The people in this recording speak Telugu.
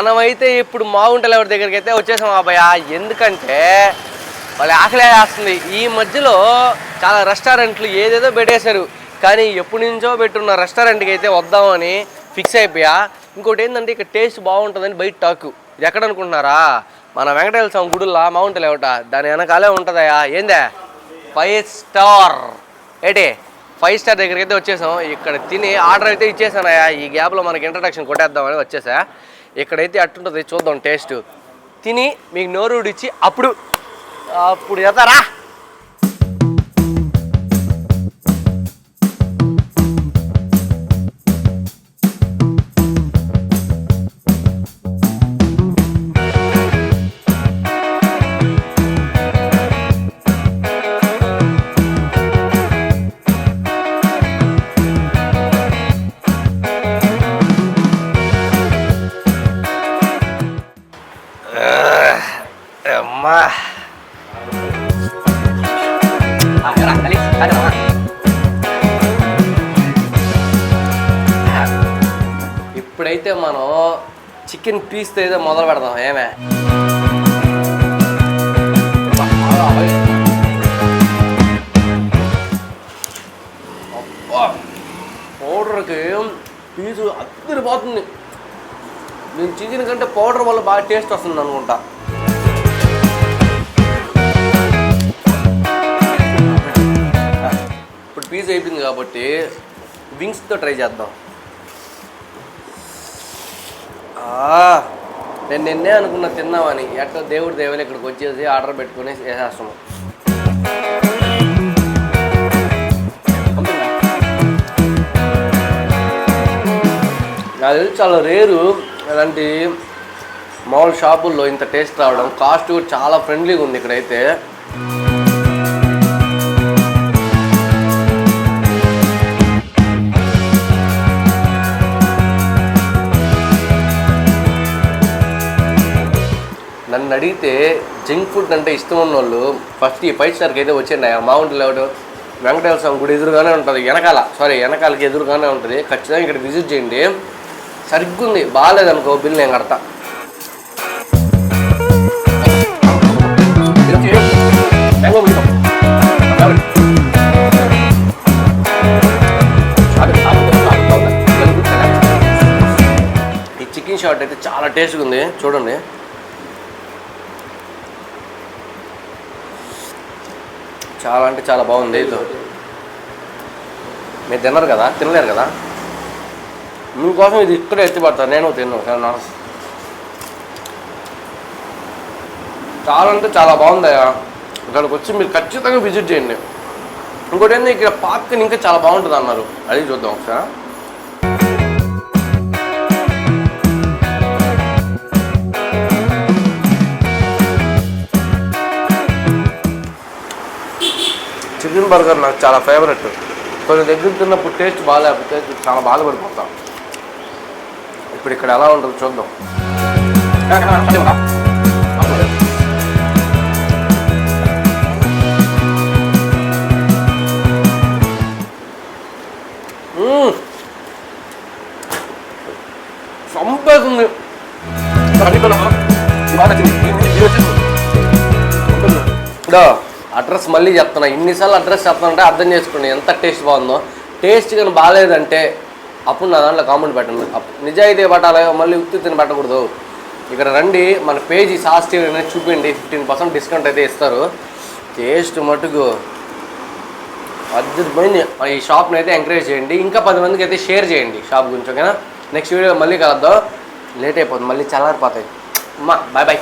మనమైతే ఇప్పుడు మాగుంటలు ఎవరి దగ్గరికి అయితే వచ్చేసాం అబ్బాయ ఎందుకంటే వాళ్ళ ఆకలి వేస్తుంది. ఈ మధ్యలో చాలా రెస్టారెంట్లు ఏదేదో పెట్టేశారు. కానీ ఎప్పటి నుంచో పెట్టున్న రెస్టారెంట్కి అయితే వద్దామని ఫిక్స్ అయిపోయా. ఇంకోటి ఏంటంటే ఇక్కడ టేస్ట్ బాగుంటుందని బయట టాకు. ఇది ఎక్కడ అనుకుంటున్నారా? మన వెంకటేశ్వర స్వామి గుడుల్లా మౌంటల్ ఏమిట దాని వెనకాలే ఉంటుందయా ఏందే? Five star. ఏంటి? ఫైవ్ స్టార్ దగ్గరికి అయితే వచ్చేసాం. ఇక్కడ తిని ఆర్డర్ అయితే ఇచ్చేసానయా ఈ గ్యాప్లో మనకి ఇంట్రడక్షన్ కొట్టేద్దామని వచ్చేసా. ఇక్కడైతే అట్టుంటుంది చూద్దాం టేస్ట్. తిని మీకు నోరుడిచ్చి ఇచ్చి అప్పుడు అప్పుడు చేస్తారా? ఇప్పుడైతే మనం చికెన్ పీస్తో అయితే మొదలు పెడదాం ఏమే? పౌడర్కి పీసు అద్దరిపోతుంది. నేను చికెన్ కంటే పౌడర్ వల్ల బాగా టేస్ట్ వస్తుంది అనుకుంటా రిలీజ్ అయిపోయింది కాబట్టి వింగ్స్తో ట్రై చేద్దాం. నేను నిన్నే అనుకున్న తిన్నామని ఎట్లా దేవుడి దేవులు ఇక్కడికి వచ్చేసి ఆర్డర్ పెట్టుకుని వేసేస్తాము నాకు చాలా రేరు అలాంటి మామూలు షాపుల్లో ఇంత టేస్ట్ రావడం కాస్ట్ కూడా చాలా ఫ్రెండ్లీగా ఉంది ఇక్కడైతే. నన్ను అడిగితే జంక్ ఫుడ్ అంటే ఇష్టం ఉన్న వాళ్ళు ఫస్ట్ ఈ ఫైవ్ స్టార్కి అయితే వచ్చేయండి ఆ మౌంట్ లేవడు వెంకటేశ్వర స్వామి గుడి ఎదురుగానే ఉంటుంది వెనకాల. సారీ వెనకాలకి ఎదురుగానే ఉంటుంది. ఖచ్చితంగా ఇక్కడ విజిట్ చేయండి. సరిగ్గా ఉంది బాగాలేదనుకో బిల్ నేను కడతా. ఈ చికెన్ షాట్ అయితే చాలా టేస్ట్గా ఉంది. చూడండి. చాలా అంటే చాలా బాగుంది. ఇది. మీరు తిన్నారు కదా? తినలేరు కదా? మీకోసం ఇది ఇక్కడే ఎత్తిపడతాను నేను తిన్నాను సరేనా? చాలా అంటే చాలా బాగుందయ్యా ఇక్కడికి వచ్చి మీరు ఖచ్చితంగా విజిట్ చేయండి. ఇంకోటి ఏంది ఇక్కడ పార్కింగ్ ఇంకా చాలా బాగుంటుంది అన్నారు. అది చూద్దాం ఒకసారి. చికెన్ బర్గర్ నాకు చాలా ఫేవరెట్ కొన్ని దగ్గర తిన్నప్పుడు టేస్ట్ బాగాలేకపోతే చాలా బాధపడిపోతాం ఇప్పుడు ఇక్కడ ఎలా ఉంటుందో చూద్దాం. మ్మ్. చంపేస్తుంది ఇదో అడ్రస్ మళ్ళీ చెప్తున్నా. ఇన్నిసార్లు అడ్రస్ చెప్తానంటే అర్థం చేసుకోండి. ఎంత టేస్ట్ బాగుందో. టేస్ట్ కానీ బాగాలేదంటే అప్పుడు నా దాంట్లో కామెంట్ పెట్టండి. నిజాయితీ పట్టాలి? మళ్ళీ ఉత్తి తిని పెట్టకూడదు. ఇక్కడ రండి. మన పేజీ సాస్ టీవీ అనేది చూపిండి ఫిఫ్టీన్ పర్సెంట్ డిస్కౌంట్ అయితే ఇస్తారు. టేస్ట్ మటుకు అద్భుతమైంది. ఈ షాప్ని అయితే ఎంకరేజ్ చేయండి. ఇంకా పది మందికి అయితే షేర్ చేయండి షాప్ గురించి ఓకేనా? నెక్స్ట్ వీడియో మళ్ళీ కలుద్దాం. లేట్ అయిపోతుంది. మళ్ళీ చల్లారిపోతాయి. అమ్మా బాయ్ బాయ్.